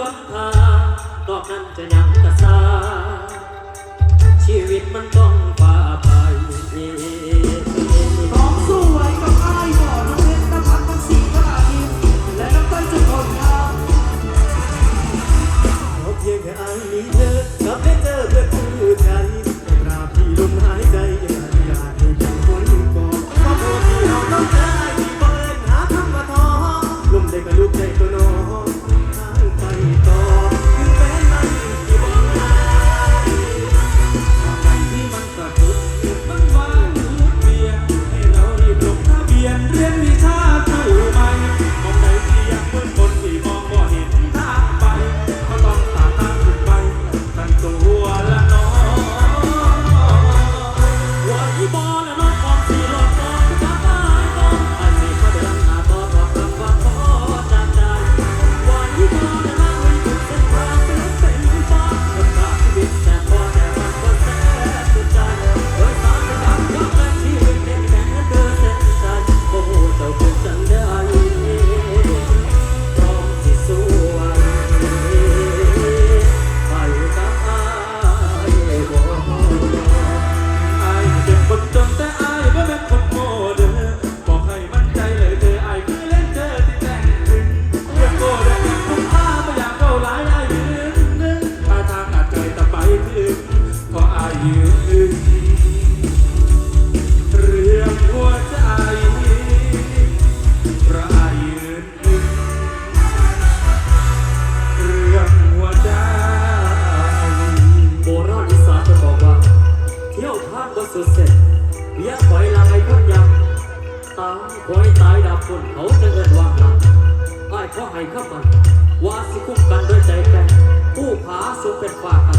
วงทางตอกนั้นจะยังกระซาชีวิตมันต้อง คอยตายดับคนเขาจะเอินวางหลังไอ้ายเพาะให้ข้ามันว่าสิคุ้มกันด้วยใจแก่ผู้ผาสุงเป็นฝ่า